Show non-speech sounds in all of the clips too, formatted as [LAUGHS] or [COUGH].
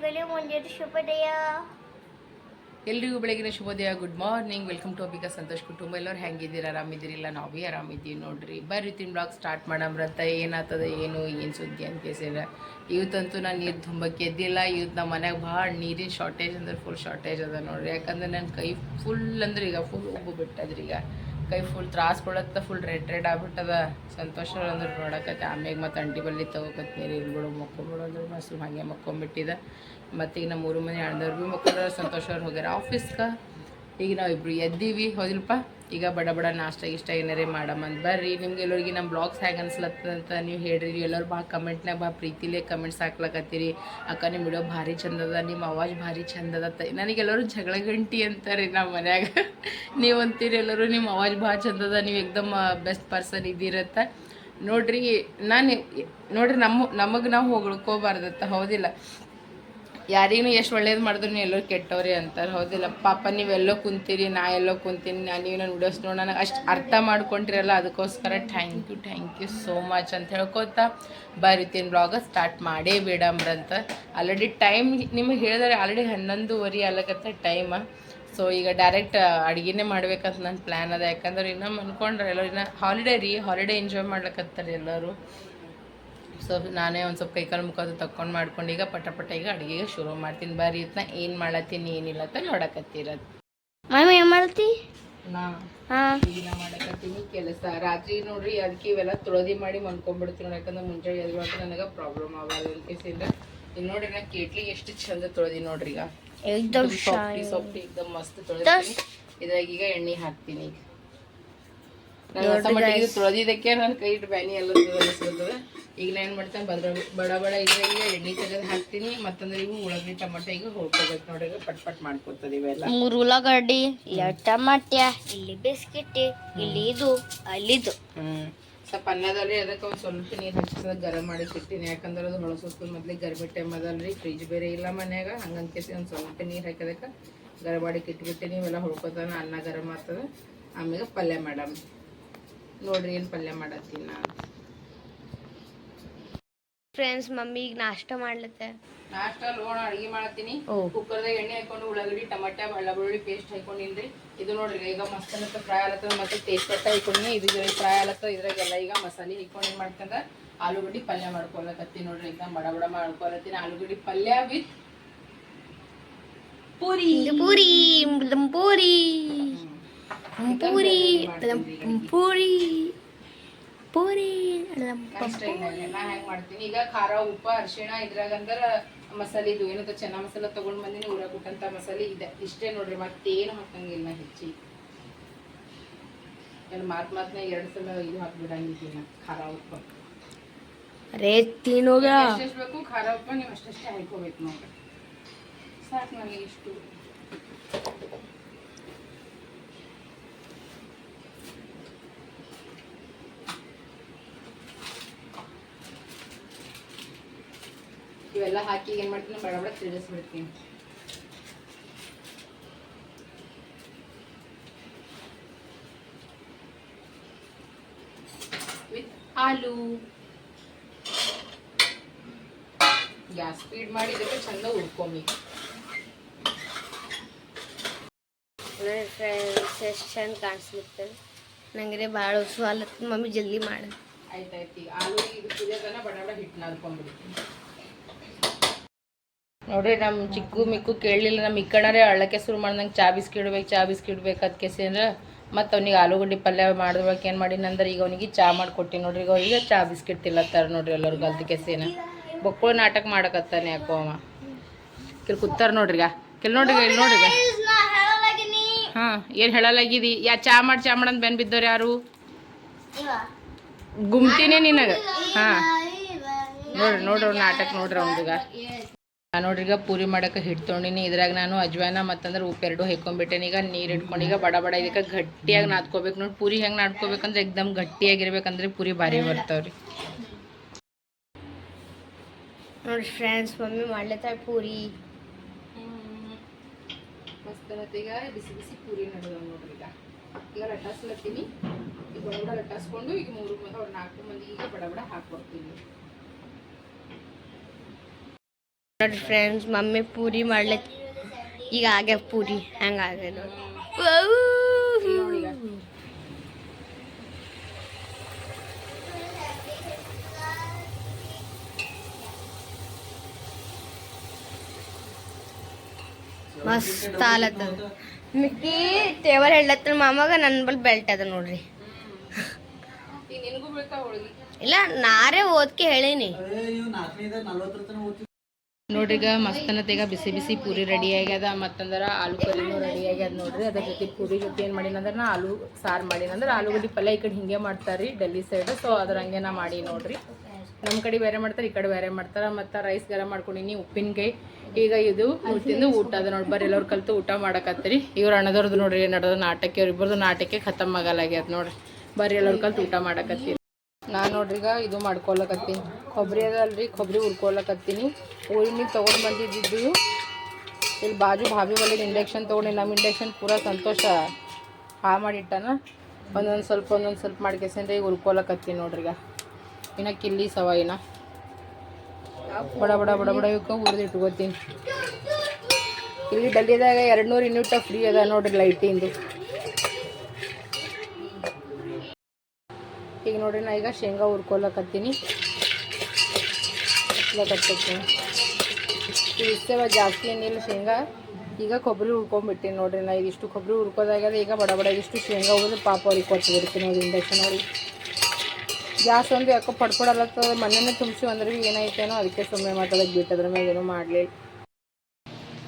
ಎಲ್ಲರಿಗೂ ಮುಂದಿನ ಶುಭೋದಯ. ಎಲ್ರಿಗೂ ಬೆಳಗಿನ ಶುಭೋದಯ. Good morning welcome to Abika Santosh ಕುಟುಂಬ ಎಲ್ಲರೂ ಹೆಂಗಿದ್ದೀರ? ಆರಾಮಿದ್ದೀರಿಲ್ಲ? ನಾವು ಭೀ ಆರಾಮಿದ್ದೀವಿ ನೋಡ್ರಿ. ಬರ್ರಿ ತಿನ್ ಬ್ಲಾಗ್ ಸ್ಟಾರ್ಟ್ ಮಾಡಮ್ರಂತ ಏನಾಗ್ತದ, ಏನು ಏನು ಸುದ್ದಿ ಅಂತ ಕೇಸಿರ ಇವತ್ತಂತೂ ನಾನು ನೀರು ತುಂಬಕ್ಕೆ ಎದ್ದಿಲ್ಲ. ಇವತ್ತು ನಮ್ಮ ಮನ್ಯಾಗ ಭಾಳ ನೀರಿನ ಶಾರ್ಟೇಜ್ ಅಂದ್ರೆ ಫುಲ್ ಶಾರ್ಟೇಜ್ ಅದ ನೋಡ್ರಿ. ಯಾಕಂದ್ರೆ ನನ್ನ ಕೈ ಫುಲ್ ಅಂದ್ರೆ ಈಗ ಫುಲ್ ಉಬ್ಬು ಬಿಟ್ಟದ್ರಿ ಈಗ ಕೈ ಫುಲ್ ತ್ರಾಸ ಕೊಡತ್ತ ಫುಲ್ ರೆಡ್ ರೆಡ್ ಆಗ್ಬಿಟ್ಟದ. ಸಂತೋಷ ಅಂದ್ರೆ ನೋಡಕತ್ತೆ, ಆಮ್ಯಾಗ ಮತ್ತು ಅಂಟಿ ಬಲ್ಲಿ ತಗೋಕತ್ ನೀರು ಇಲ್ಬಿಡು ಮಕ್ಕೊಂಬಿಡು ಅಂದ್ರೆ ಮಸ್ರು ಹಾಗೆ ಮಕ್ಕೊಂಬಿಟ್ಟಿದೆ. ಮತ್ತು ಈಗ ನಮ್ಮ ಊರು ಮನೆ ಅಣ್ಣದವ್ರು ಭೀ ಮಕ್ಕಳು ಸಂತೋಷವ್ರು ಹೋಗ್ಯಾರ. ಆಫೀಸ್ಗೆ ಈಗ ನಾವಿಬ್ರು ಎದ್ದೀವಿ ಹೌದಿಲ್ಪ ಈಗ ಬಡ ಬಡ ನಾಷ್ಟ ಇಷ್ಟ ಏನಾರೇ ಅಂತ ಬರ್ರಿ, ನಿಮ್ಗೆ ಎಲ್ಲರಿಗೆ ನಮ್ಮ ಬ್ಲಾಗ್ಸ್ ಹೇಗೆ ಅನ್ಸ್ಲತ್ತಂತ ನೀವು ಹೇಳ್ರಿ. ಎಲ್ಲರೂ ಭಾಳ ಕಮೆಂಟ್ನಾಗ ಭಾಳ ಪ್ರೀತಿಲೇ ಕಮೆಂಟ್ಸ್ ಹಾಕ್ಲಕತ್ತೀರಿ. ಅಕ್ಕ ನಿಮ್ಮ ವಿಡಿಯೋ ಭಾರಿ ಚಂದದ ನಿಮ್ಮ ಅವಾಜ್ ಭಾರಿ ಚಂದದ ನನಗೆಲ್ಲರೂ ಜಗಳ ಗಂಟಿ ಅಂತಾರೆ ನಮ್ಮ ಮನ್ಯಾಗ. [LAUGHS] ನೀವು ಅಂತೀರಿ ಎಲ್ಲರೂ ನಿಮ್ಮ ಅವಾಜ್ ಭಾಳ ಚಂದದ ನೀವು ಎಕ್ದಮ್ ಬೆಸ್ಟ್ ಪರ್ಸನ್ ಇದ್ದೀರತ್ತ. ನೋಡ್ರಿ, ನಾನು, ನೋಡ್ರಿ ನಮ್ಮ, ನಮಗೆ ನಾವು ಹೊಗಳ್ಕೋಬಾರ್ದತ್ತ, ಹೌದಿಲ್ಲ. ಯಾರಿಗೂ ಎಷ್ಟು ಒಳ್ಳೇದು ಮಾಡಿದ್ರು ನೀವು ಎಲ್ಲರೂ ಕೆಟ್ಟವ್ರಿ ಅಂತಾರೆ. ಹೌದಿಲ್ಲ. ಪಾಪ ನೀವೆಲ್ಲೋ ಕುಂತೀರಿ, ನಾ ಎಲ್ಲೋ ಕುಂತೀನಿ, ನಾ ನೀವು ನನ್ನ ವಿಡಿಯೋಸ್ ನೋಡಿ, ನನಗೆ ಅಷ್ಟು ಅರ್ಥ ಮಾಡ್ಕೊಂಡಿರಲ್ಲ ಅದಕ್ಕೋಸ್ಕರ thank you thank you so much ಅಂತ ಹೇಳ್ಕೊತಾ ಬರಿತೀನಿ ಬ್ಲಾಗ ಸ್ಟಾರ್ಟ್ ಮಾಡೇ ಬಿಡಮ್ರಂತ ಆಲ್ರೆಡಿ ಟೈಮ್ ನಿಮಗೆ ಹೇಳಿದ್ರೆ ಆಲ್ರೆಡಿ ಹನ್ನೊಂದುವರೆ ಅಲ್ಲಕತ್ತ ಟೈಮ ಸೊ ಈಗ ಡೈರೆಕ್ಟ್ ಅಡುಗೆನೇ ಮಾಡ್ಬೇಕಂತ ನನ್ನ ಪ್ಲ್ಯಾನ್ ಅದ. ಯಾಕಂದ್ರೆ ಇನ್ನೂ ಅನ್ಕೊಂಡ್ರೆ ಎಲ್ಲರೂ ಇನ್ನೂ ಹಾಲಿಡೇ ರೀ ಹಾಲಿಡೇ ಎಂಜಾಯ್ ಮಾಡ್ಲಕತ್ತಾರೆ ಎಲ್ಲರೂ. ಸೊ ನಾನೇ ಒಂದು ಸ್ವಲ್ಪ ಕೈಕಾಲು ಮುಖದ ತಕ್ಕೊಂಡು ಮಾಡ್ಕೊಂಡು ಈಗ ಪಟ ಪಟ ಈಗ ಅಡುಗೆಗೆ ಶುರು ಮಾಡ್ತೀನಿ. ಬರ್ರಿ ಇದನ್ನ ಏನು ಮಾಡತ್ತೀನಿ ಏನಿಲ್ಲ ಅಂತ ನೋಡಕತ್ತಿರೋದು. ಮಮ್ಮಿ ಏನು ಮಾಡ್ತಿ? ಮಾಡಕತ್ತೀನಿ ಕೆಲಸ. ರಾತ್ರಿ ನೋಡ್ರಿ ಅದಕ್ಕೆ ಇವೆಲ್ಲ ತುಳದಿ ಮಾಡಿ ಮಲ್ಕೊಂಡ್ಬಿಡ್ತೀನಿ ನೋಡಿ. ಯಾಕಂದ್ರೆ ಮುಂಜಾನೆ ಎದ್ಬಾರ್ದು ನನಗೆ ಪ್ರಾಬ್ಲಮ್ ಆಗಲ್ಲ ಅಂತೇಸಿಂದ ಇನ್ನು ನೋಡ್ರಿ ನಾ ಕೇಟ್ಲಿ ಎಷ್ಟು ಚಂದ ತೊಳೆದಿ ನೋಡ್ರಿ ಈಗ. ಸೊಪ್ಪಿ ಸೊಪ್ಪಿ ಎಕ್ದಮ್ ಮಸ್ತ್ ತೊಳೆದಿ ಇದಾಗ ಈಗ ಎಣ್ಣೆ ಹಾಕ್ತೀನಿ ಈಗ. ತೊಳೆದಿದ್ದಕ್ಕೆ ನನ್ನ ಕೈ ಇಟ್ಟು ಬ್ಯಾನಿ ಎಲ್ಲ ಈಗ ನಾನು ಏನು ಮಾಡ್ತೇನೆ ಬದ್ರ ಬಡ ಬಡ ಇದ್ರಾಗ ಎಣ್ಣೆ ತೆಗೆದು ಹಾಕ್ತೀನಿ ಮತ್ತಂದ್ರೆ ಇವು ಉಳ್ಳಾಗಡ್ಡಿ ಟಮಾಟೆ ಈಗ ಹೋಗ್ಕೋಬೇಕು ನೋಡಿ ಪಟ್ ಪಟ್ ಮಾಡ್ಕೊತದ ಇವೆಲ್ಲ. ಮೂರು ಉಳ್ಳಾಗಡ್ಡಿ ಎರಡು ಟಮಾಟ್ಯ ಇಲ್ಲಿ ಬಿಸ್ಕಿಟ್ ಇಲ್ಲಿ ಇದು ಅಲ್ಲಿದು. ಸ್ವಲ್ಪ ಅನ್ನದಲ್ಲಿ ಅದಕ್ಕೆ ಒಂದು ಸ್ವಲ್ಪ ನೀರು ಹಚ್ಚಿದ ಗರಂ ಮಾಡಿ ಇಟ್ಟಿನಿ ಯಾಕಂದ್ರೆ ಅದು ಹೊಳಸೋಸ್ಕರ ಮೊದ್ಲಿಗೆ ಗರ್ಭಿ ಟೈಮ್ ಅದಲ್ರಿ ಫ್ರಿಜ್ ಬೇರೆ ಇಲ್ಲ ಮನ್ಯಾಗ. ಹಂಗಂತೇಸಿ ಒಂದು ಸ್ವಲ್ಪ ನೀರು ಹಾಕಿದಕ್ಕೆ ಗರಬಾಡಿ ಇಟ್ಬಿಟ್ಟಿನಿ ಇವೆಲ್ಲ ಹೊಳ್ಕೊತಾನ ಅನ್ನ ಗರಂ ಆಗ್ತದೆ. ಆಮೇಲೆ ಪಲ್ಯ ಮಾಡಮ್ ನೋಡ್ರಿ ಏನು ಪಲ್ಯ ಮಾಡತ್ತೀನಿ ನಾನು. ಫ್ರೆಂಡ್ಸ್ ಮಮ್ಮಿ ಈಗ ನಾಷ್ಟ ಮಾಡ್ಲತ್ತೆ. ನಾಷ್ಟ ಲೋಣ ಅಡಿಗೆ ಮಾಡತ್ತೀನಿ. ಕುಕ್ಕರ್ದಾಗ ಎಣ್ಣೆ ಹಾಕೊಂಡು ಉಳ್ಳಾಗಡ್ಡಿ ಟಮಾಟ ಬೆಳ್ಳ ಬೆಳ್ಳುಳ್ಳಿ ಪೇಸ್ಟ್ ಹಾಕೊಂಡಿನ್ರಿ. ಇದು ನೋಡ್ರಿ ಈಗ ಮಸಾಲೆ ಫ್ರೈ ಆಲತ್ತದ ಮತ್ತೆ ತೇಜ್ಪಟ್ಟ ಹಾಕೊಂಡಿನಿ. ಇದು ಫ್ರೈ ಆಲತ್ತ ಇದ್ರಾಗೆಲ್ಲ ಈಗ ಮಸಾಲೆ ಹಾಕೊಂಡು ಏನು ಮಾಡ್ಕಂದ ಆಲೂಗಡ್ಡಿ ಪಲ್ಯ ಮಾಡ್ಕೊಳಕತ್ತೀನಿ ನೋಡ್ರಿ. ಈಗ ಬಡ ಬಡ ಮಾಡ್ಕೊಳತ್ತೀನಿ. ಆಲೂಗಡ್ಡಿ ಪಲ್ಯ ವಿತ್ ಪೂರಿ. ಪೂರಿ. ಪೂರಿ. ಪೂರಿ ಪೂರಿ ಪೂರಿ ಮಾಡ್ತೀನಿ. ಈಗ ಖಾರ ಉಪ್ಪ ಅರಿಶಿಣ ಇದ್ರಾಗ ಅಂದ್ರ ಮಸಾಲೆ ಇದು ಏನಂತ ಚೆನ್ನ ಮಸಾಲ ತಗೊಂಡ್ ಬಂದಿನಿ ಊರಾಗ ಬಿಟ್ಟಂತ ಮಸಾಲೆ ಇದೆ. ಇಷ್ಟೇ ನೋಡ್ರಿ ಮತ್ತೇನು ಹಾಕಂಗಿಲ್ಲ ಹೆಚ್ಚಿ. ಮಾತ್ ಮಾತ್ನಾಗ ಎರಡ್ ಸಲ ಇದು ಹಾಕ್ಬಿಡಂಗಿದ್ದೀನಿ ಖಾರ ಉಪ್ಪು. ರೇ ತಿನ್ನೋಗ. ಎಷ್ಟೆಷ್ಟು ಬೇಕು ಖಾರ ಉಪ್ಪ ನೀವು ಅಷ್ಟಷ್ಟೇ ಹಾಕೋಬೇಕು ನೋಡ್ರಿ. ಸಾಕು ನನಗೆ ಇಷ್ಟು. ಇವೆಲ್ಲ ಹಾಕಿ ಏನು ಮಾಡ್ತೀನಿ? ಬಡ ಬಡ ತಿರುಗಿಸ್ಬಿಡ್ತೀನಿ. ವಿತ್ ಆಲೂ ಗ್ಯಾಸ್ ಸ್ಪೀಡ್ ಮಾಡಿ ಇದಕ್ಕೆ ಚಂದ ಹುಡ್ಕೊಂಬಿ ನೋಡಿ ಫ್ರೆಂಡ್ಸ್ ಎಷ್ಟು ಚಂದ ಕಾಣಿಸ್ಲಿಕ್ಕೆ ನಂಗೆ ಭಾಳ ಉಸು ಅಲ್ಲತ್ತ ಮಮ್ಮಿ ಜಲ್ದಿ ಮಾಡು. ಆಯ್ತಾಯ್ತು ಈಗ ಆಲೂ ಇದು ಕುದಿಯೋದನ್ನ ಬಡ ಬಡ ಹಿಟ್ಟು ನಾದ್ಕೊಂಡ್ಬಿಡ್ತೀನಿ ನೋಡ್ರಿ ನಮ್ಮ ಚಿಕ್ಕು ಮಿಕ್ಕು ಕೇಳಲಿಲ್ಲ ನಮ್ಮ ಇಕ್ಕಣರೇ ಅಳ್ಳಕ್ಕೆ ಶುರು ಮಾಡ್ದಂಗೆ ಚಾ ಬಿಸ್ಕಿಡ್ಬೇಕು ಚಾ ಬಿಸ್ಕಿಡ್ಬೇಕು ಅದಕ್ಕೆ ಅಂದ್ರೆ ಮತ್ತು ಅವ್ನಿಗೆ ಆಲೂಗಡ್ಡೆ ಪಲ್ಯ ಮಾಡಿದ್ಬೇಕು ಏನು ಮಾಡಿನಂದ್ರೆ ಈಗ ಅವನಿಗೆ ಚಾ ಮಾಡಿಕೊಟ್ಟಿನಿ ನೋಡ್ರಿ, ಈಗ ಈಗ ಚಾ ಬಿಸ್ಕಿಟ್ ತಿಲ್ಲತ್ತಾರ ನೋಡ್ರಿ ಎಲ್ಲರೂ ಗಲ್ತಿ ಸೇನ. ಬೊಕ್ಕಳು ನಾಟಕ ಮಾಡಕತ್ತಾನೆ ಯಾಕೋ ಅವ. ಕೆಲ್ ಕೂತಾರ ನೋಡ್ರಿಗ ಕೆಲ್ ನೋಡ್ರಿ ಇಲ್ಲಿ ನೋಡ್ರಿಗ ಹಾಂ, ಏನು ಹೇಳಲಾಗಿದಿ? ಯಾ, ಚಾ ಮಾಡಿ, ಚಾ ಮಾಡಂತ ಬೆನ್ ಬಿದ್ದವ್ರು ಯಾರು? ಗುಮ್ತಿನೇ ನಿನಗೆ. ಹಾಂ. ನೋಡ್ರಿ ನೋಡ್ರಿ ನಾಟಕ ನೋಡ್ರಿ ಅವ್ನಿಗ ನಾನು ನೋಡ್ರಿ ಈಗ ಪೂರಿ ಮಾಡೋಕೆ ಹಿಟ್ಟು ತೊಗೊಂಡಿನಿ ಇದ್ರಾಗ ನಾನು ಅಜ್ವಾನ ಮತ್ತಂದ್ರೆ ಉಪ್ಪು ಎರಡು ಹಾಕೊಂಡ್ಬಿಟ್ಟೇನಿ ಈಗ ನೀರು ಇಟ್ಕೊಂಡು ಈಗ ಬಡ ಬಡ ಇದಕ್ಕೆ ಗಟ್ಟಿಯಾಗಿ ನಾದ್ಕೋಬೇಕು ನೋಡಿ. ಪೂರಿ ಹೆಂಗೆ ನಾದ್ಕೋಬೇಕಂದ್ರೆ ಎಕ್ದಮ್ ಗಟ್ಟಿಯಾಗಿರ್ಬೇಕಂದ್ರೆ ಪೂರಿ ಭಾರಿ ಬರ್ತಾವ್ರಿ. ನೋಡಿ ಫ್ರೆಂಡ್ಸ್ ಮಮ್ಮಿ ಮಾಡ್ಲತ್ತಾಳ ಪೂರಿ. ಮಸ್ತ್ ಈಗ ಬಿಸಿ ಬಿಸಿ ಪೂರಿ ನಡೆದ ನೋಡ್ರಿ ಈಗ. ಈಗ ಈಗ ಬಡ ಬಡ ಈಗ ಮೂರು ಮಂದಿ ಅವ್ರು ನಾಲ್ಕು ಮಂದಿಗೆ ಈಗ ಬಡ ಬಡ ಹಾಕ್ಕೊಡ್ತೀನಿ ನೋಡಿ ಫ್ರೆಂಡ್ಸ್ ಮಮ್ಮಿ ಪೂರಿ ಮಾಡ್ಲತ್ ಈಗ ಆಗ್ಯ ಪೂರಿ ಹೆಂಗಾಗ್ಯ ನೋಡಿ. ಮಸ್ತ್ ಆಲತ್ತದ ಮಿಕ್ಕಿ ಟೇಬಲ್ ಹೇಳತ್ತ ಮಾಮಾಗ ನನ್ನ ಬಳಿ ಬೆಲ್ಟ್ ಅದ ನೋಡ್ರಿ. ಇಲ್ಲ ನಾರೇ ಓದ್ಕೆ ಹೇಳೀನಿ. ನೋಡ್ರಿ ಈಗ ಮಸ್ತನತ್ ಈಗ ಬಿಸಿ ಬಿಸಿ ಪೂರಿ ರೆಡಿ ಆಗ್ಯದ, ಮತ್ತಂದ್ರೆ ಆಲೂ ಕರಿನೂ ರೆಡಿ ಆಗ್ಯದ ನೋಡ್ರಿ. ಅದ್ರ ಜೊತೆ ಪೂರಿ ಜೊತೆ ಏನು ಮಾಡಿನಂದ್ರೆ ನಾ ಆಲೂ ಸಾರು ಮಾಡಿನಂದ್ರೆ ಆಲೂಗಡ್ಡೆ ಪಲ್ಯ ಈ ಕಡೆ ಹಿಂಗೆ ಮಾಡ್ತಾರೆ ಡೆಲ್ಲಿ ಸೈಡ್ ಸೊ ಅದ್ರ ಹಂಗೆ ನಾ ಮಾಡಿ ನೋಡ್ರಿ. ನಮ್ಮ ಕಡೆ ಬೇರೆ ಮಾಡ್ತಾರೆ, ಈ ಕಡೆ ಬೇರೆ ಮಾಡ್ತಾರೆ. ಮತ್ತು ರೈಸ್ ಗರಂ ಮಾಡ್ಕೊಂಡಿನಿ, ಉಪ್ಪಿನಕಾಯಿ. ಈಗ ಇದು ತಿಂದು ಊಟ ಅದ ನೋಡಿ ಬರ್ರಿ, ಎಲ್ಲರೂ ಕಲ್ತು ಊಟ ಮಾಡಕತ್ತೀರಿ. ಇವ್ರ ಅಣ್ಣದವ್ರದ್ದು ನೋಡ್ರಿ ನಡೆದ ನಾಟಕ ಇವ್ರಿಬ್ಬರದು ನಾಟಕ ಖತಮ್ ಆಗಲಾಗ್ಯದ ನೋಡ್ರಿ. ಬರ್ರಿ, ಎಲ್ಲರೂ ಕಲ್ತು ಊಟ ಮಾಡಕತ್ತೀರಿ. ನಾನು ಈಗ ಇದು ಮಾಡ್ಕೊಳಕತ್ತೀನಿ ಕೊಬ್ಬರಿ ಅದಲ್ರಿ ಕೊಬ್ಬರಿ ಹುರ್ಕೊಳಕತ್ತೀನಿ. ಊರಿನಿಂದ ತೊಗೊಂಡು ಬಂದಿದ್ದು ಇಲ್ಲಿ ಬಾಜು ಭಾವಿ ಒಳ್ಳೆ ಇಂಡಕ್ಷನ್ ತೊಗೊಂಡು ನಮ್ಮ ಇಂಡಕ್ಷನ್ ಪೂರಾ ಸಂತೋಷ ಹಾಳು ಮಾಡಿಟ್ಟಾನ. ಒಂದೊಂದು ಸ್ವಲ್ಪ ಒಂದೊಂದು ಸ್ವಲ್ಪ ಮಾಡ್ಕೇಸಂದ್ರೆ ಈಗ ಹುರ್ಕೊಳಕತ್ತೀನಿ ನೋಡ್ರಿ ಈಗ. ಇನ್ನ ಕಿಲ್ಲಿ ಸವ ಇನ್ನ. ಬಡ ಬಡ ಬಡ ಬಡ ಇವಕ್ಕೆ ಹುರಿದು ಇಟ್ಕೋತೀನಿ. ಇಲ್ಲಿ ಡಲ್ಲಿದಾಗ ಎರಡು ನೂರು ಯೂನಿಟ್ ಫ್ರೀ ಅದ ನೋಡ್ರಿ ಲೈಟಿಂದು ಈಗ ನೋಡ್ರಿ ನಾ ಈಗ ಶೇಂಗಾ ಹುರ್ಕೊಳಕತ್ತೀನಿ. ಈಗ ಇಷ್ಟೇವ ಜಾಸ್ತಿ ಏನಿಲ್ಲ ಶೇಂಗಾ. ಈಗ ಕೊಬ್ಬರಿ ಹುರ್ಕೊಂಡ್ಬಿಟ್ಟಿನಿ ನೋಡ್ರಿ ನಾ ಇಷ್ಟು ಕೊಬ್ಬರಿ ಹುರ್ಕೋದಾಗ್ಯದ ಈಗ ಬಡ ಬಡ ಇಷ್ಟು ಶೇಂಗಾ ಹೋಗೋದು ಪಾಪ ಅವ್ರಿಗೆ ಕೊಟ್ಟು ಬಿಡ್ತೀನಿ ನೋಡಿ ಇಂಡಕ್ಷನ್ ಅವ್ರಿಗೆ. ಗ್ಯಾಸ್ ಒಂದು ಯಾಕೋ ಪಡ್ಕೊಡಲತ್ತದ ಮನೆಯೇ ತುಂಬಿಸಿ ಅಂದ್ರೆ ಏನಾಯ್ತೇನೋ ಅದಕ್ಕೆ ಸುಮ್ಮನೆ ಮಾತಾಡೋದು ಬಿಟ್ಟು ಅದ್ರ ಮೇಲೆ ಏನೂ ಮಾಡಲಿ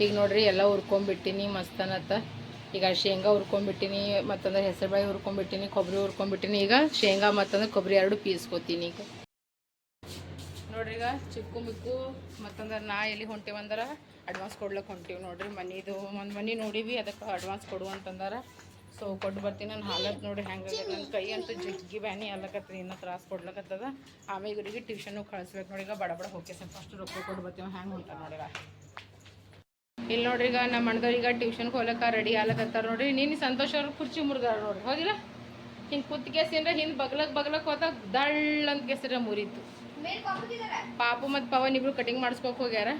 ಈಗ ನೋಡ್ರಿ ಎಲ್ಲ ಹುರ್ಕೊಂಬಿಟ್ಟಿನಿ ಮಸ್ತ್ ಅನ್ನತ್ತ ಈಗ ಶೇಂಗಾ ಹುರ್ಕೊಂಡ್ಬಿಟ್ಟಿನಿ ಮತ್ತಂದ್ರೆ ಹೆಸರುಬೇಳೆ ಹುರ್ಕೊಂಡ್ಬಿಟ್ಟಿನಿ ಕೊಬ್ಬರಿ ಹುರ್ಕೊಂಡ್ಬಿಟ್ಟಿನಿ ಈಗ ಶೇಂಗಾ ಮತ್ತಂದ್ರೆ ಕೊಬ್ಬರಿ ಎರಡು ಪೀಸ್ಕೊತೀನಿ ಈಗ. ನೋಡ್ರಿ ಈಗ ಚಿಕ್ಕು ಮಿಕ್ಕು ಮತ್ತಂದ್ರೆ ನಾ ಎಲ್ಲಿ ಹೊಂಟೇವಂದ್ರೆ ಅಡ್ವಾನ್ಸ್ ಕೊಡ್ಲಕ್ಕೆ ಹೊಂಟೀವಿ ನೋಡ್ರಿ. ಮನಿದು ಒಂದು ಮನಿ ನೋಡೀವಿ, ಅದಕ್ಕೆ ಅಡ್ವಾನ್ಸ್ ಕೊಡು ಅಂತಂದಾರ. ಸೊ ಕೊಟ್ಟು ಬರ್ತೀನಿ ನಾನು ಹಾಲತ್ ನೋಡ್ರಿ, ಹೆಂಗೆ ನನ್ನ ಕೈ ಅಂತೂ ಜಗ್ಗಿ ಬ್ಯಾನಿ ಅಲ್ಲಕತ್ತದ ಇನ್ನೂ ತ್ರಾಸ ಕೊಡ್ಲಕತ್ತದ. ಆಮೇಲೆ ಇವರಿಗೆ ಟ್ಯೂಷನ್ಗೆ ಕಳಿಸ್ಬೇಕು ನೋಡಿ ಈಗ ಬಡ ಬಡ ಹೋಗಿ ಸ್ವಲ್ಪ ಫಸ್ಟ್ ರೊಕ್ಕ ಕೊಟ್ಟು ಬರ್ತೀವಿ, ಹೆಂಗೆ ಹೊಂಟ ನೋಡಿರ ಇಲ್ಲಿ ನೋಡ್ರಿ ಈಗ ನಮ್ಮ ಅಣ್ಣದವ್ರು ಈಗ ಟ್ಯೂಷನ್ಗೆ ಹೋಗ್ಲಕ್ಕ ರೆಡಿ ಆಗ್ಲಕತ್ತಾರ ನೋಡ್ರಿ. ನೀನು ಸಂತೋಷ ಅವ್ರು ಕುರ್ಚಿ ಮುರಿದಾರ ನೋಡ್ರಿ ಹೋಗಿಲ್ಲ ಹಿಂಗೆ ಕುತ್ ಕೇಸಿಂದ್ರೆ ಹಿಂದೆ ಬಗ್ಲಕ್ಕೆ ಬಗ್ಲಕ್ಕೆ ಹೋದಾಗ ದಳ್ಳ ಅಂತ ಮುರಿತು. ಪಾಪು ಮತ್ತು ಪವನ್ ಇಬ್ರು ಕಟಿಂಗ್ ಮಾಡಿಸ್ಕೊಕ್ ಹೋಗ್ಯಾರ.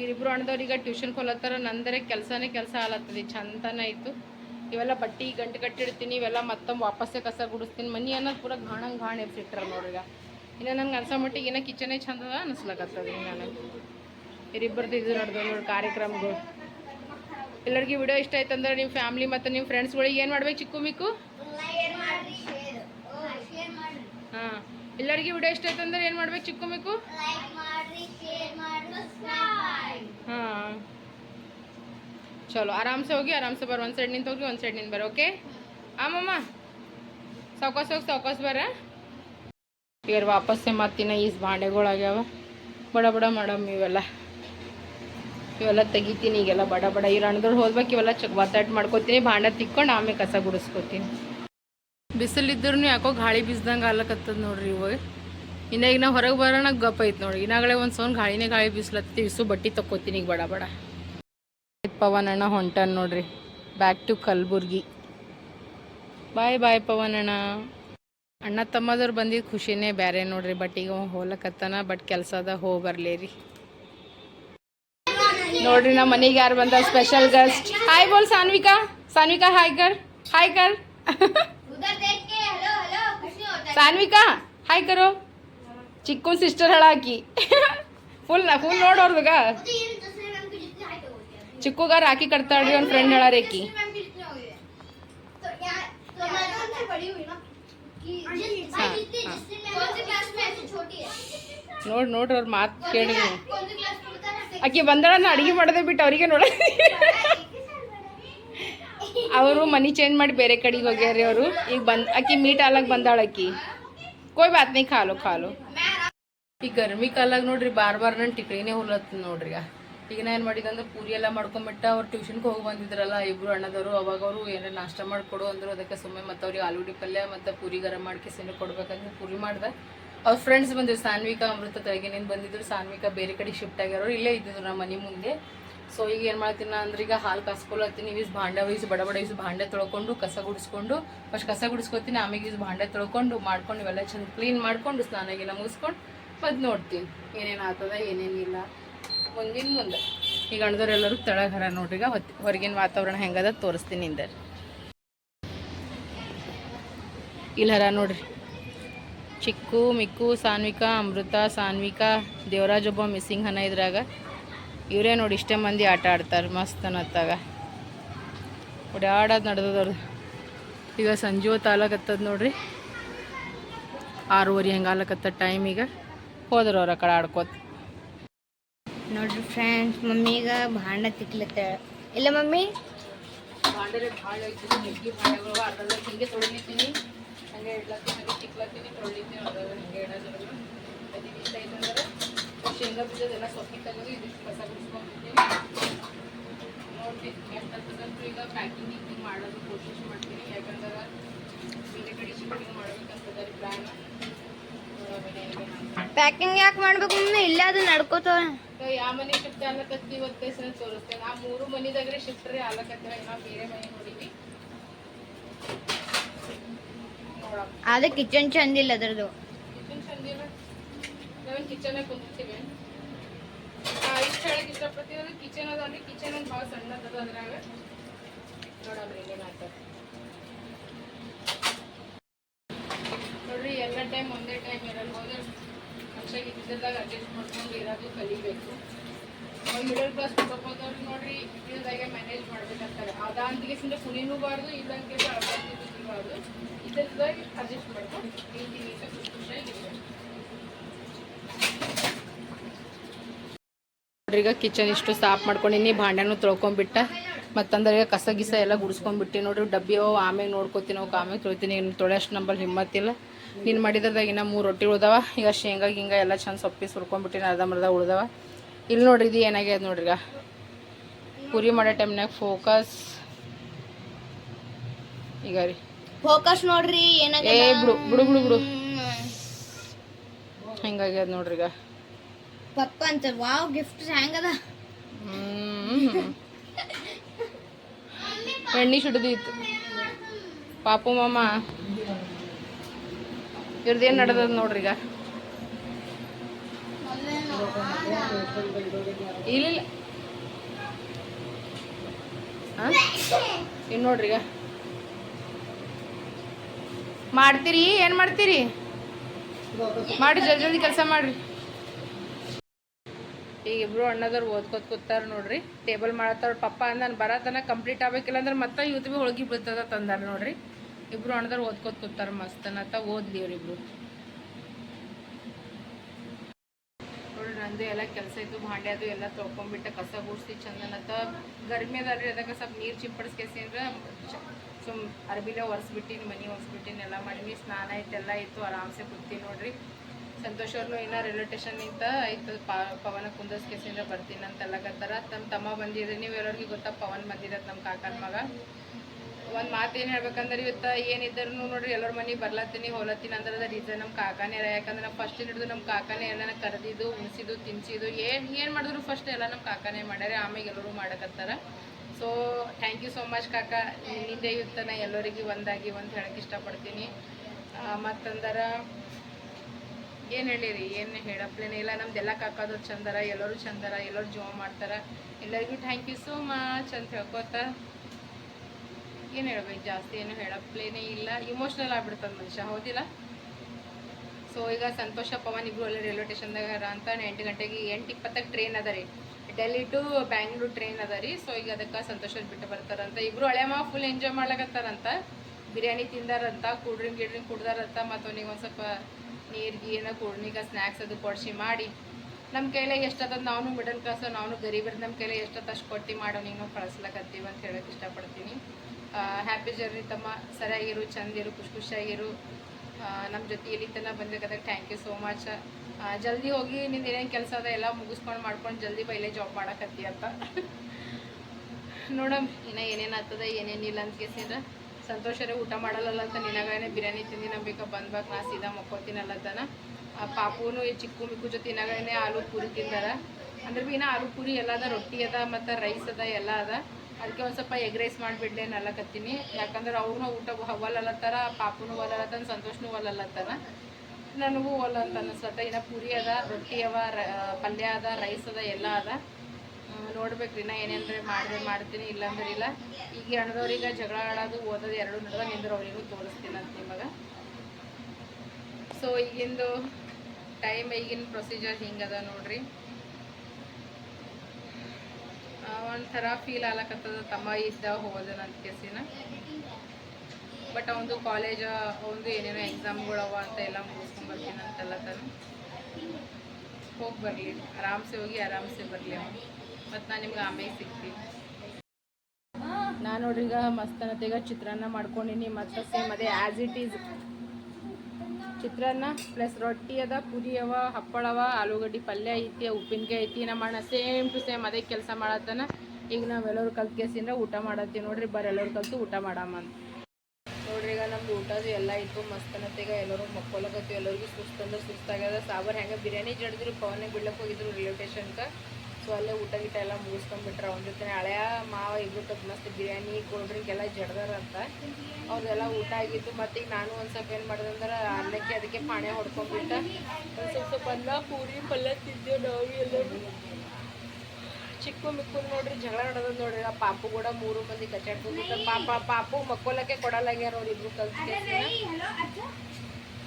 ಇವರಿಬ್ರು ಅಣ್ಣದವ್ರು ಈಗ ಟ್ಯೂಷನ್ ಕೊಲತ್ತಾರ ನಂದರೆ ಕೆಲಸನೇ ಕೆಲಸ ಆಲತ್ತದ ಚಂದನ ಇತ್ತು. ಇವೆಲ್ಲ ಬಟ್ಟೆ ಗಂಟು ಕಟ್ಟಿಡ್ತೀನಿ ಇವೆಲ್ಲ ಮತ್ತೊಮ್ಮೆ ವಾಪಸ್ಸೇ ಕಸ ಗುಡಿಸ್ತೀನಿ. ಮನಿ ಅನ್ನೋದು ಪೂರ ಘಾಣಂಗೆ ಘಾಣ ಎಬ್ಸಿಟ್ರ ನೋಡ್ರಿಗ ಇನ್ನು ನನಗೆ ಅನ್ಸೋ ಮಟ್ಟಿಗೆ ಏನೋ ಕಿಚನೇ ಚಂದದ ಅನಿಸ್ಲಕತ್ತದ ಈಗ ನನಗೆ ಇವರಿಬ್ಬರದ್ದು ಇದು ನಡೆದು ನೋಡಿ ಕಾರ್ಯಕ್ರಮಗಳು. ಎಲ್ಲರಿಗೂ ವಿಡಿಯೋ ಇಷ್ಟ ಆಯ್ತು ಅಂದ್ರೆ ನಿಮ್ಮ ಫ್ಯಾಮ್ಲಿ ಮತ್ತು ನಿಮ್ಮ ಫ್ರೆಂಡ್ಸ್ಗಳಿಗೆ ಏನು ಮಾಡ್ಬೇಕು ಚಿಕ್ಕು ಮಿಕ್ಕು? ಹಾಂ. ಎಲ್ಲರಿಗೂ ವಿಡಿಯೋ ಇಷ್ಟ ಆಯ್ತು ಅಂದ್ರೆ ಏನು ಮಾಡ್ಬೇಕು? ಚಿಕ್ಕ ಮಿಕ್ಕು? ಹಾಂ. ಚಲೋ. ಆರಾಮ್ಸೆ ಹೋಗಿ ಆರಾಮ್ಸೆ ಬರ್ರಿ ಒಂದು ಸೈಡ್ ನಿಂತ ಹೋಗಿ ಒಂದು ಸೈಡ್ ನಿಂತ ಬರ ಓಕೆ ಆಮಮ್ಮ ಸೌಕಾಸ್ ಹೋಗಿ ಸೌಕಾಸ್ ಬರ ಈಗ ವಾಪಸ್ಸೆ ಮತ್ತಿನ ಈಸ್ ಬಾಂಡೆಗಳಾಗ್ಯಾವ ಬಡ ಬಡ ಮಾಡಮ್ ಇವೆಲ್ಲ. ಇವೆಲ್ಲ ತೆಗಿತೀನಿ ಈಗೆಲ್ಲ ಬಡ ಬಡ. ಇವ್ರು ಹೋದ್ಬೇಕು ಇವೆಲ್ಲ ಚಕ್ ಒತ್ತಾಟ ಮಾಡ್ಕೊತೀನಿ ಬಾಂಡೆ ತಿಕ್ಕೊಂಡು ಆಮೇಲೆ ಕಸ ಗುಡಿಸ್ಕೊತೀನಿ. ಬಿಸಿಲಿದ್ರು ಯಾಕೋ ಗಾಳಿ ಬೀಸ್ದಂಗೆ ಆಗ್ಲಕತ್ತದ ನೋಡ್ರಿ ಇವಾಗ. ಇನ್ನ ಈಗ ನಾವು ಹೊರಗೆ ಬರೋಣ ಗಪ್ಪ ಐತೆ ನೋಡಿ ಇನ್ನಾಗಲೇ ಒಂದು ಸೌನ್ ಗಾಳಿನೇ ಗಾಳಿ ಬೀಸ್ಲತ್ತಿ, ಇಸು ಬಟ್ಟೆ ತಕ್ಕೋತೀನಿ ಈಗ ಬಡ ಬಡ. ಪವನ್ ಅಣ್ಣ ಹೊಂಟನ್ ನೋಡ್ರಿ. Back to Kalburgi. Bye bye Pavan ಅಣ್ಣ. ಅಣ್ಣ ತಮ್ಮದವ್ರು ಬಂದಿದ್ದು ಖುಷಿನೇ ಬೇರೆ ನೋಡ್ರಿ. ಬಟ್ ಈಗ ಹೋಲಕತ್ತಾನ ಬಟ್ ಕೆಲಸ ಅದ ಹೋಗಿ ಬರ್ಲಿ ರೀ ನೋಡ್ರಿ ನಮ್ಮ ಮನೆಗೆ ಯಾರು ಬಂದ ಸ್ಪೆಷಲ್ ಗೆಸ್ಟ್ ಹಾಯ್ ಬೋಲ್, ಸಾನ್ವಿಕಾ. ಸಾನ್ವಿಕಾ ಹಾಯ್ ಕರ್ ಹಾಯ್ ಕರ್ ಸಾನ್ವಿಕಾ ಹಾಯ್ ಕರೋ. ಚಿಕ್ಕು ಸಿಸ್ಟರ್ ಹಳಾಕಿ ಫುಲ್ ಫುಲ್ ನೋಡೋರ್ದಾಗ ಚಿಕ್ಕಗ ರಾಖಿ ಕಟ್ತಾಳ್ರಿ ಒಂದು ಫ್ರೆಂಡ್ ಹೇಳಾರೇಕಿ ನೋಡಿ ನೋಡ್ರಿ ಅವ್ರ ಮಾತು ಕೇಳಿ ಆಕೆ ಆಕಿ ಬಂದಾಳ ನಾ ಅಡಿಗೆ ಮಾಡೋದೇ ಬಿಟ್ಟು ಅವರಿಗೆ ನೋಡ ಅವರು ಮನಿ ಚೇಂಜ್ ಮಾಡಿ ಬೇರೆ ಕಡೆಗೆ ಹೋಗ್ಯಾರೀ ಅವರು. ಈಗ ಬಂದ್ ಅಕ್ಕಿ ಮೀಟ್ ಆಲಾಗ ಬಂದಾಳ ಅಕ್ಕಿ ಕೋಯ್ ಬಾತ್ ನೀ ಕಾಲು ಕಾಲು ಈ ಗರ್ಮಿ ಕಾಲಾಗ ನೋಡ್ರಿ ಬಾರ್ ಬಾರ್ ನನ್ನ ಟಿಕ್ಳಿನೇ ಹುಲ್ಲತ್ ನೋಡ್ರಿ. ಈಗ ಈಗ ನಾ ಏನು ಮಾಡಿದೆ ಅಂದ್ರೆ ಪೂರಿ ಎಲ್ಲ ಮಾಡ್ಕೊಂಬಿಟ್ಟ ಅವ್ರು ಟ್ಯೂಷನ್ಗೆ ಹೋಗಿ ಬಂದಿದ್ರಲ್ಲ, ಇಬ್ರು ಅಣ್ಣದವರು, ಅವಾಗ ಅವರು ಏನಾರ ನಾಷ್ಟ ಮಾಡಿಕೊಡು ಅಂದರು, ಅದಕ್ಕೆ ಸುಮ್ಮನೆ ಮತ್ತು ಅವ್ರಿಗೆ ಆಲೂಗಡ್ಡೆ ಪಲ್ಯ ಮತ್ತು ಪೂರಿ ಗರಂ ಮಾಡ್ಕೇಸಿಂದ ಕೊಡ್ಬೇಕಂದ್ರೆ ಪೂರಿ ಮಾಡ್ದೆ. ಅವ್ರ ಫ್ರೆಂಡ್ಸ್ ಬಂದಿದ್ರು, ಸಾನ್ವಿಕಾ ಅಮೃತ ತೆಳಗಿನಿಂದ ಬಂದಿದ್ರು, ಸಾನ್ವಿಕಾ ಬೇರೆ ಕಡೆ ಶಿಫ್ಟ್ ಆಗ್ಯಾರ ಇಲ್ಲೇ ಇದ್ದಿದ್ರು ನಮ್ಮ ಮನೆ ಮುಂದೆ. ಸೊ ಈಗ ಏನು ಮಾಡ್ತೀನಿ ಅಂದ್ರೆ ಈಗ ಹಾಲು ಕಾಸ್ಕೊಳತ್ತೀನಿ ಯೂಸ್ ಭಾಂಡೆ ವಯಸ್ಸು ಬಡ ಬಡ ಯೂಸ್ ಭಾಂಡೆ ತೊಳ್ಕೊಂಡು ಕಸ ಗುಡಿಸ್ಕೊಂಡು ಫಸ್ಟ್ ಕಸ ಗುಡಿಸ್ಕೊತೀನಿ ಆಮೇಲೆ ಯೂಸ್ ಭಾಂಡೆ ತೊಳ್ಕೊಂಡು ಮಾಡ್ಕೊಂಡು ಇವೆಲ್ಲ ಚಂದ ಕ್ಲೀನ್ ಮಾಡ್ಕೊಂಡು ಸ್ನಾನ ಗೀನ ಮುಗಿಸ್ಕೊಂಡು ಮತ್ತು ನೋಡ್ತೀನಿ. ಏನೇನು ಆಗ್ತದ ಏನೇನಿಲ್ಲ ಮುಂದಿನ ಮುಂದೆ. ಈಗ ಅಣ್ದವ್ರೆಲ್ಲರೂ ತಳಗರ ನೋಡ್ರಿ, ಈಗ ಹೊರಗಿನ ವಾತಾವರಣ ಹೆಂಗದ ತೋರಿಸ್ತೀನಿ ಇಂದ ಇಲ್ಲಿ ಹರ ನೋಡ್ರಿ. ಚಿಕ್ಕು, ಮಿಕ್ಕು, ಸಾನ್ವಿಕಾ, ಅಮೃತ, ಸಾನ್ವಿಕಾ, ದೇವರಾಜ್ ಒಬ್ಬ ಮಿಸ್ಸಿಂಗ್ ಹನ ಇದ್ರಾಗ. ಇವರೇ ನೋಡಿ ಇಷ್ಟೇ ಮಂದಿ ಆಟ ಆಡ್ತಾರೆ ಮಸ್ತ್ ಅನ್ನತ್ತಾಗ. ಓಡಾಡೋದು ನಡೆದದವ್ರು ಈಗ ಸಂಜೆ ಹೊತ್ತು ಆಲಕತ್ತದ ನೋಡ್ರಿ. ಆರೂವರೆ ಹೆಂಗೆ ಆಲಕತ್ತ ಟೈಮ್ ಈಗ. ಹೋದ್ರು ಅವ್ರ ಆ ಕಡೆ ಆಡ್ಕೋತ. ನೋಡ್ರಿ ಫ್ರೆಂಡ್ಸ್ ಮಮ್ಮಿಗ ಭಾಂಡ ತಿಕ್ಲತ್ತ. ಇಲ್ಲ ಮಮ್ಮಿ? ಬಾಂಡರೆ ಭಾಳ ಐತಿ ನುಗ್ಗಿ ಬಾಂಡೆಗಳು ಅರ್ಧದ ಹಿಂಗೆ ತೊಳಿಲಿತ್ತೀನಿ ಹಂಗೆ ಇಡ್ಲತ್ತೀನಿ ಹಂಗೆ ತಿಕ್ಲತ್ತೀನಿ ತೊಳಿತೀನಿ ಅರ್ಧದ ಹಿಂಗೆ ಇಡೋದು ಅದು ಇಷ್ಟ ಐತಂದ್ರೆ ಶೇಂಗಾ ಬೀಜದೆಲ್ಲ ಸೊಪ್ಪಿ ತೆಗೆದು ಇದಿಷ್ಟು ಕಸ ಬಿಡಿಸ್ಕೊಂಡ್ಬಿಡ್ತೀನಿ ನೋಡಿ ಎಷ್ಟಂತದಂತೂ ಈಗ ಪ್ಯಾಕಿಂಗ್ ಗಿಕ್ಕಿಂಗ್ ಮಾಡೋದು ಕೋಶಿಶ್ ಮಾಡ್ತೀನಿ ಯಾಕಂದ್ರೆ ಬೇರೆ ಕಡೆ ಶಿಫ್ಟಿಂಗ್ ಮಾಡ್ಬೇಕಂತದ ರೀ ಪ್ಲ್ಯಾನ್ ಪ್ಯಾಕಿಂಗ್ ಯಾಕೆ ಮಾಡ್ಬೇಕು? ಇಲ್ಲೇ ಅದು ನಡ್ಕೋತಾವ. ಯಾವ ಮನೆ ಶಿಫ್ಟ್ ಆಗ್ಲಕತ್ತಿ ಇವತ್ತೇ ಸಲ ತೋರಿಸ್ತೇನೆ ಆ ಮೂರು ಮನೆದಾಗ್ರೆ ಶಿಫ್ಟ್ ರೀ ಆಗ್ಲಕತ್ತಿವ ಇನ್ನ ಬೇರೆ ಮನೆ ನೋಡಿವಿ ಅದೇ ಕಿಚನ್ ಚಂದಿಲ್ಲ ಅದರದು ನಾವೇನು ಕಿಚನಾಗ ಕುಂದಿರ್ತೀವಿ ಇಷ್ಟು ಹೇಳಕ್ ಇಷ್ಟಪಡ್ತೀವಿ ಅಂದ್ರೆ ಕಿಚನ್ ಅದ ಅಂದ್ರೆ ಕಿಚನ್ ಒಂದು ಭಾಳ ಸಣ್ಣದದ ಅದ್ರಾಗ. ನೋಡಮ್ರಿ ಏನೇನು ನೋಡ್ರಿ, ಎಲ್ಲ ಟೈಮ್ ಒಂದೇ ಟೈಮ್ ಇರಲ್ಲ ಹೋದ್ರೆ ಮನುಷ್ಯ ಇದ್ದಿದ್ದಾಗ ಅಡ್ಜಸ್ಟ್ ಮಾಡ್ಕೊಂಡು ಇರೋದು ಕಲಿಬೇಕು. ಮಿಡಲ್ ಕ್ಲಾಸ್ ಕುಟುಂಬದವ್ರು ನೋಡ್ರಿ, ಇದ್ರದಾಗೆ ಮ್ಯಾನೇಜ್ ಮಾಡ್ಬೇಕಂತಾರೆ ಅದಾಂತಿಗೆ ಸಿಂಗ ಕುಣಿನೂ ಬಾರ್ದು ಇಲ್ಲ ಇದ್ರದಾಗ ಅಡ್ಜಸ್ಟ್ ಮಾಡ್ಕೊಂಡು ನೀತಿ ನೀಟ ಖುಷಿ ಖುಷಿಯಾಗಿರ್ಬೇಕು ನೋಡ್ರಿ ಈಗ ಕಿಚನ್ ಇಷ್ಟು ಸಾಫ್ ಮಾಡ್ಕೊಂಡಿನಿ ಭಾಂಡ್ಯಾನು ತೊಳ್ಕೊಂಬಿಟ್ಟ. ಮತ್ತಂದ್ರೆ ಈಗ ಕಸ ಗಿಸ ಎಲ್ಲ ಗುಡಿಸ್ಕೊಂಡ್ಬಿಟ್ಟು ನೋಡ್ರಿ ಡಬ್ಬಿ ಅವು ಆಮೇಲೆ ನೋಡ್ಕೊತೀನಿ ಅವ್ಕೆ ಆಮೇಲೆ ತೊಳಿತೀನಿ. ಇನ್ನು ತೊಳೆಯಷ್ಟು ನಂಬಲ್ಲಿ ಹಿಮ್ಮತ್ತಿಲ್ಲ ನೀನು ಮಾಡಿದ್ರದಾಗ ಇನ್ನೂ ಮೂರು ರೊಟ್ಟಿ ಉಳ್ದವ. ಈಗ ಶೇಂಗಾ ಗಿಂಗ ಎಲ್ಲ ಚಂದ ಸೊಪ್ಪಿ ಸುರ್ಕೊಂಬಿಟ್ಟಿನಿ ಅರ್ಧ ಮರ್ದ ಉಳ್ದವ. ಇಲ್ಲಿ ನೋಡ್ರಿ ಇದು ಏನಾಗ್ಯದ ನೋಡ್ರಿ ಈಗ. ಪುರಿ ಮಾಡೋ ಟೈಮ್ನಾಗ ಫೋಕಸ್ ಈಗ ರೀ. ಫೋಕಸ್ ನೋಡ್ರಿ ಏನಾಗ ಬಿಡು ಬಿಡು ಬಿಡು. ಬಿಡು ಹಿಂಗಾಗ್ಯದ ನೋಡ್ರಿ ಈಗ. ಪಪ್ಪ ಅಂತ ವಾವ್ ಗಿಫ್ಟ್ ಹೆಂಗದ ಎಣ್ಣಿ ಸಿಡ್ದಿತ್ತು ಪಾಪು ಮಾಮ. ಇವ್ರದ್ದೇನು ನಡೆದದ ನೋಡ್ರಿ ಈಗ? ಇಲ್ಲ ಇನ್ನು ನೋಡ್ರಿ ಈಗ. ಮಾಡ್ತೀರಿ? ಏನು ಮಾಡ್ತೀರಿ? ಮಾಡಿ ಜಲ್ದಿ ಜಲ್ದಿ ಕೆಲಸ ಮಾಡ್ರಿ. ಈಗ ಇಬ್ರು ಅಣ್ಣದವ್ರು ಓದ್ಕೋತ ಕೂತಾರ ನೋಡ್ರಿ. ಟೇಬಲ್ ಮಾಡತ್ತಾರ ಪಪ್ಪ ನಾನು ಬರತನ ಕಂಪ್ಲೀಟ್ ಆಗ್ಬೇಕಿಲ್ಲ ಅಂದ್ರೆ ಮತ್ತೆ ಇವತ್ತು ಭೀ ಹೋಳ್ಗಿ ಬೀಳ್ತದ ತಂದಾರ ನೋಡ್ರಿ. ಇಬ್ರು ಅಣ್ಣದವ್ರು ಓದ್ಕೋತ ಕೂತಾರ ಮಸ್ತ್ ಅನ್ನತ್ತ ಓದ್ಲಿ ಅವ್ರಿಬ್ರು ನೋಡ್ರಿ ನಂದು ಎಲ್ಲ ಕೆಲಸ ಇತ್ತು ಭಾಂಡೆ ಅದು ಎಲ್ಲ ತೊಳ್ಕೊಂಡ್ಬಿಟ್ಟು ಕಸ ಗುಡಿಸಿ ಚಂದನತ್ತ ಗರ್ಮಿ ಅದಾರ್ರಿ ಅದಕ್ಕೆ ಸ್ವಲ್ಪ ನೀರು ಚಿಪ್ಪಡಿಸ್ಕೇಸಿ ಅಂದ್ರೆ ಸುಮ್ ಅರ್ಬಿಲೆ ಒರೆಸ್ಬಿಟ್ಟಿನಿ, ಮನೆ ಒರೆಸ್ಬಿಟ್ಟಿನಿ, ಎಲ್ಲ ಮಾಡಿ ಸ್ನಾನ ಐತೆಲ್ಲ ಇತ್ತು, ಆರಾಮ್ಸೆ ಕೂತೀನಿ ನೋಡ್ರಿ. ಸಂತೋಷ್ ಅವ್ರನ್ನೂ ಇನ್ನ ರೈಲ್ವೆ ಸ್ಟೇಷನ್ ನಿಂತ ಆಯ್ತು ಪವನ ಕುಂದರ್ಸ್ ಕೇಸಿಂದ ಬರ್ತೀನಿ ಅಂತ ಎಲ್ಲಕತ್ತಾರ ತಮ್ಮ ತಮ್ಮ ಬಂದಿದ್ರೆ ನೀವು ಎಲ್ಲರಿಗೂ ಗೊತ್ತಾ, ಪವನ್ ಬಂದಿರತ್ ನಮ್ಮ ಕಾಕನ ಮಗ. ಒಂದು ಮಾತು ಏನು ಹೇಳ್ಬೇಕಂದ್ರೆ ಇವತ್ತು ಏನಿದ್ರು ನೋಡ್ರಿ, ಎಲ್ಲರ ಮನೆಗೆ ಬರ್ಲತ್ತೀನಿ ಹೋಲತ್ತೀನಿ ಅಂದ್ರೆ ಅದ ರೀಸನ್ ನಮ್ಮ ಕಾಕಾನೇ ಯಾಕಂದ್ರೆ ನಮ್ಮ ಫಸ್ಟ್ ಹಿಡಿದು ನಮ್ಮ ಕಾಕಾನೇ ಎಲ್ಲ ಕರೆದಿದ್ದು, ಉಣಿಸಿದ್ದು, ತಿನ್ಸಿದ್ದು, ಏನು ಏನು ಮಾಡಿದ್ರು ಫಸ್ಟ್ ಎಲ್ಲ ನಮ್ಮ ಕಾಕಾನೇ ಮಾಡ್ಯಾರ. ಆಮೇಲೆ ಎಲ್ಲರೂ ಮಾಡಕತ್ತಾರ. So thank you so much ಕಾಕ. ನಿನ್ನಿಂದ ಇವತ್ತ ನಾ ಎಲ್ಲರಿಗೂ ಒಂದಾಗಿ ಒಂದು ಹೇಳಕ್ಕೆ ಇಷ್ಟಪಡ್ತೀನಿ. ಮತ್ತಂದರ ಏನು ಹೇಳಿರಿ, ಏನು ಹೇಳಪ್ಲೇನೆ ಇಲ್ಲ ನಮ್ದೆಲ್ಲ ಕಾಕಾದ್ರು ಚಂದರ, ಎಲ್ಲರೂ ಚಂದರ, ಎಲ್ಲರೂ ಜೋ ಮಾಡ್ತಾರ. ಎಲ್ಲರಿಗೂ ಥ್ಯಾಂಕ್ ಯು ಸೋ ಮಚ್ ಅಂತ ಹೇಳ್ಕೊತ ಏನು ಹೇಳ್ಬೇಕು, ಜಾಸ್ತಿ ಏನು ಹೇಳಪ್ಲೇನೇ ಇಲ್ಲ. ಇಮೋಷ್ನಲ್ ಆಗ್ಬಿಡ್ತದೆ ಮನುಷ್ಯ, ಹೌದಿಲ್ಲ? ಸೊ ಈಗ ಸಂತೋಷ ಪವನ್ ಇಬ್ರು ಅಲ್ಲೇ ರೈಲ್ವೆ ಸ್ಟೇಷನ್ದಾಗ ಅಂತ ಎಂಟು ಗಂಟೆಗೆ ಎಂಟು ಇಪ್ಪತ್ತಕ್ಕೆ ಟ್ರೈನ್ ಅದ ರೀ. ಡೆಲ್ಲಿ ಟು ಬ್ಯಾಂಗ್ಳೂರ್ ಟ್ರೈನ್ ಅದ ರೀ. ಸೊ ಈಗ ಅದಕ್ಕೆ ಸಂತೋಷ ಬಿಟ್ಟು ಬರ್ತಾರಂತ. ಇಬ್ರು ಹಳೆ ಮಾವ ಫುಲ್ ಎಂಜಾಯ್ ಮಾಡ್ಲಕತ್ತಾರಂತ. ಬಿರಿಯಾನಿ ತಿಂದಾರಂತ ಕೂಲ್ ಡ್ರಿಂಕ್ ಕುಡ್ದಾರಂತ ಮತ್ತು ಅವ್ನಿಗೆ ಒಂದು ಸ್ವಲ್ಪ ನೀರು ಗೀನ ಕುಡ್ನಿಗ ಸ್ನ್ಯಾಕ್ಸ್ ಅದು ಕೊಡಿಸಿ ಮಾಡಿ. ನಮ್ಮ ಕೈಲೇ ಎಷ್ಟದ ನಾವು ಮಿಡಲ್ ಕ್ಲಾಸ್ ನಾವು ಗರೀಬರ್ ನಮ್ಮ ಕೈಲೇ ಎಷ್ಟೊತ್ತು ಅಷ್ಟು ಕೊಟ್ಟು ಮಾಡೋ ನೀನು ಕಳಿಸ್ಲಕತ್ತೀವಿ ಅಂತ ಹೇಳಕ್ಕೆ ಇಷ್ಟಪಡ್ತೀನಿ. ಹ್ಯಾಪಿ ಜರ್ನಿ ತಮ್ಮ. ಸರಿಯಾಗಿರು, ಚಂದಿರು, ಖುಷಿ ಖುಷಿಯಾಗಿರು. ನಮ್ಮ ಜೊತೆ ಇಲ್ಲಿ ತನಕ ಥ್ಯಾಂಕ್ ಯು ಸೋ ಮಚ್ ಜಲ್ದಿ ಹೋಗಿ ನಿಂದು ಏನೇನು ಕೆಲಸ ಅದ ಎಲ್ಲ ಮುಗಿಸ್ಕೊಂಡು ಮಾಡ್ಕೊಂಡು ಜಲ್ದಿ ಬೈಲೇ ಜಾಬ್ ಮಾಡಕತ್ತಿ ಅಂತ. ನೋಡಮ್, ಇನ್ನು ಏನೇನು ಆಗ್ತದೆ ಏನೇನಿಲ್ಲ ಅಂತ ಕೇಸಿಂದ ಸಂತೋಷರೇ ಊಟ ಮಾಡಲ್ಲ ಅಂತ ನಿನಗಾನೆ ಬಿರಿಯಾನಿ ತಿಂದು ನಂಬಿಕ ಬಂದ್ಬಾಗ ನಾ ಸೀದಾ ಮಕ್ಕೋತೀನಲ್ಲತನ ಆ ಪಾಪುನು ಈ ಚಿಕ್ಕು ಮಿಕ್ಕು ಜೊತೆ ಇನ್ನಾಗನೇ ಆಲೂ ಪೂರಿ ತಿಂದಾರ. ಅಂದ್ರೆ ಭೀ ಇನ್ನು ಆಲೂ ಪೂರಿ ಎಲ್ಲ ಅದ ರೊಟ್ಟಿ ಅದ ಮತ್ತು ರೈಸ್ ಅದ ಎಲ್ಲ ಅದ. ಅದಕ್ಕೆ ಒಂದು ಸ್ವಲ್ಪ ಎಗ್ ರೈಸ್ ಮಾಡಿಬಿಡ್ಲೆ ನಲ್ಲಕತ್ತೀನಿ ಯಾಕಂದ್ರೆ ಅವ್ರನ್ನ ಊಟ ಒಲ್ಲಲ್ಲತ್ತಾರ ಪಾಪುನು ಒಲ್ಲಲ್ಲತ್ತಾನ ಸಂತೋಷನು ಒಲ್ಲಲ್ಲತ್ತಾನ ನನಗೂ ಒಲ್ಲ ಅಂತ ಅನಿಸ್ಲತ್ತ ಇನ್ನು ಪೂರಿ ಅದ, ರೊಟ್ಟಿ ಅವ ಪಲ್ಯ ಅದ, ರೈಸ್ ಅದ ಎಲ್ಲ ಅದ. ಹ್ಮ್, ನೋಡ್ಬೇಕ್ರಿ ನಾ ಏನೇನ್ರಿ ಮಾಡಿದ್ರೆ ಮಾಡ್ತೀನಿ ಇಲ್ಲಾಂದ್ರೆ ಇಲ್ಲ. ಈಗ ಅಣ್ಣದವ್ರಿಗೆ ಜಗಳ ಆಡೋದು ಓದೋದು ಎರಡು ನಡೆದ ನಿಂದ್ರವ್ರಿಗೂ ತೋರಿಸ್ತೀನಿ ಅಂತ ನಿಮಗೆ. ಸೊ ಈಗಿಂದು ಟೈಮ್ ಈಗಿನ ಪ್ರೊಸೀಜರ್ ಹಿಂಗದ ನೋಡ್ರಿ. ಒಂಥರ ಫೀಲ್ ಆಗ್ಲಕತ್ತದ ತಮ್ಮ ಇದ್ದ ಹೋದನಂತ ಕೇಸಿನ. ಬಟ್ ಅವನದು ಕಾಲೇಜ್ ಅವಂದು ಏನೇನೋ ಎಕ್ಸಾಮ್ಗಳವ ಅಂತ ಎಲ್ಲ ಮುಗಿಸ್ಕೊಂಬರ್ತೀನಿ ಅಂತೆಲ್ಲ ತಾನು. ಹೋಗಿ ಬರಲಿ ಆರಾಮ್ಸೆ ಹೋಗಿ ಆರಾಮ್ಸೆ ಬರಲಿ ಅವನು. ಮತ್ತು ನಾನು ನಿಮ್ಗೆ ಆಮೇಲೆ ಸಿಗ್ತೀನಿ. ನಾನು ನೋಡ್ರಿ ಈಗ ಮಸ್ತನತೆಗ ಚಿತ್ರಾನ್ನ ಮಾಡ್ಕೊಂಡಿನಿ, ಮತ್ತು ಸೇಮ್ ಅದೇ ಆ್ಯಸ್ ಇಟ್ ಈಸ್ ಚಿತ್ರಾನ್ನ ಪ್ಲಸ್ ರೊಟ್ಟಿ ಅದ, ಪುರಿ ಅವ, ಹಪ್ಪಳ ಅವ, ಆಲೂಗಡ್ಡೆ ಪಲ್ಯ ಐತಿ, ಉಪ್ಪಿನಕಾಯಿ ಐತಿ ನಮ್ಮ ಅಣ್ಣ ಸೇಮ್ ಟು ಸೇಮ್ ಅದೇ ಕೆಲಸ ಮಾಡತ್ತನ. ಈಗ ನಾವೆಲ್ಲರೂ ಕಲ್ತು ಕೇಸಿಂದ ಊಟ ಮಾಡತ್ತೀವಿ ನೋಡ್ರಿ, ಬರ ಎಲ್ಲರೂ ಕಲ್ತು ಊಟ ಮಾಡಮ್ಮ ಅಂತ. ನೋಡ್ರಿ ಈಗ ನಮ್ದು ಊಟದು ಎಲ್ಲ ಇತ್ತು ಮಸ್ತನತೆಗ ಎಲ್ಲರೂ ಮಕ್ಕೊಲಕತ್ತು ಎಲ್ಲರಿಗೂ ಸುಸ್ತಂದ್ರೆ ಸುಸ್ತಾಗ್ಯದ ಸಾಬರ್ ಹೆಂಗೆ ಬಿರಿಯಾನಿ ಜಡಿದ್ರು ಪವನ್ ಬಿಡ್ಲಕ್ಕೆ ಹೋಗಿದ್ರು ರಿಲೇಟೇಷನ್ಗೆ ಸೊ ಅಲ್ಲೇ ಊಟ ಗೀಟ ಎಲ್ಲ ಮುಗಿಸ್ಕೊಂಡ್ಬಿಟ್ರೆ ಅವ್ನ ಜೊತೆ ಹಳೆಯ ಮಾವ ಇಬ್ಬರು ಮಸ್ತ್ ಬಿರಿಯಾನಿ ಕೋಲ್ಡ್ ಡ್ರಿಂಕ್ ಎಲ್ಲ ಜಡ್ದಾರಂತ ಅವ್ರದೆಲ್ಲ ಊಟ ಆಗಿತ್ತು. ಮತ್ತು ಈಗ ನಾನು ಒಂದು ಸ್ವಲ್ಪ ಏನು ಮಾಡಿದೆ ಅಂದ್ರೆ ಅನ್ನಕ್ಕೆ ಅದಕ್ಕೆ ಪಾಣೆ ಹೊಡ್ಕೊಂಡ್ಬಿಟ್ಟ. ಒಂದು ಸ್ವಲ್ಪ ಸ್ವಲ್ಪ ಅನ್ನ, ಪೂರಿ, ಪಲ್ಯ ತಿಂದೇವು ನಾವು ಎಲ್ಲ ಚಿಕ್ಕ ಮಿಕ್ಕು ನೋಡ್ರಿ, ಜಗಳ ನಡೆದ ನೋಡ್ರಿ. ಆ ಪಾಪು ಕೂಡ ಮೂರು ಮಂದಿ ಕಚ್ಚಾಡ್ಕೊಂಡು ಪಾಪ, ಪಾಪು ಮಕ್ಕೋಲಕ್ಕೆ ಕೊಡಲಾಗ್ಯಾರ ಅವ್ರು ಇಬ್ರು ಕಲ್ಸ್ಕೆ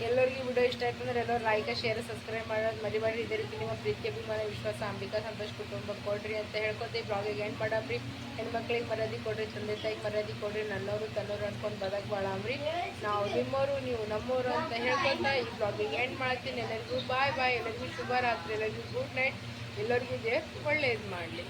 ಎಲ್ಲರಿಗೂ ವಿಡಿಯೋ ಇಷ್ಟ ಆಯ್ತು ಅಂದ್ರೆ ಎಲ್ಲರೂ ಲೈಕ್ ಶೇರ್ ಸಬ್ಸ್ಕ್ರೈಬ್ ಮಾಡೋದು ಮರಿಬೇಡ್ರಿ. ಇದೇ ರೀತಿ ನಿಮ್ಮ ಪ್ರೀತಿ ಅಭಿಮಾನ, ವಿಶ್ವಾಸ, ಅಂಬಿಕಾ, ಸಂತೋಷ್ ಕುಟುಂಬ ಕೊಡ್ರಿ ಅಂತ ಹೇಳ್ಕೊತೀವಿ. ಬ್ಲಾಗಿಗೆ ಎಂಡ್ ಮಾಡಮ್ರಿ. ಹೆಣ್ಮಕ್ಳಿಗೆ ಮರ್ಯಾದೆ ಕೊಡ್ರಿ, ತಂದೆ ತಾಯಿಗೆ ಮರ್ಯಾದೆ ಕೊಡ್ರಿ ನನ್ನವರು ತನ್ನೋರು ಅನ್ಕೊಂಡು ಬದಕ್ ಬಾಳಮ್ರಿ ನಾವು ನಿಮ್ಮವರು ನೀವು ನಮ್ಮವರು ಅಂತ ಹೇಳ್ಕೊತಾ ಈ ಬ್ಲಾಗಿಗೆ ಎಂಡ್ ಮಾಡ್ತೀನಿ. ಎಲ್ಲರಿಗೂ ಬಾಯ್ ಬಾಯ್ ಎಲ್ಲರಿಗೂ ಶುಭ ರಾತ್ರಿ ಎಲ್ಲರಿಗೂ ಗುಡ್ ನೈಟ್ ಎಲ್ಲರಿಗೂ ದೇವ್ ಒಳ್ಳೆಯದು ಮಾಡಲಿ.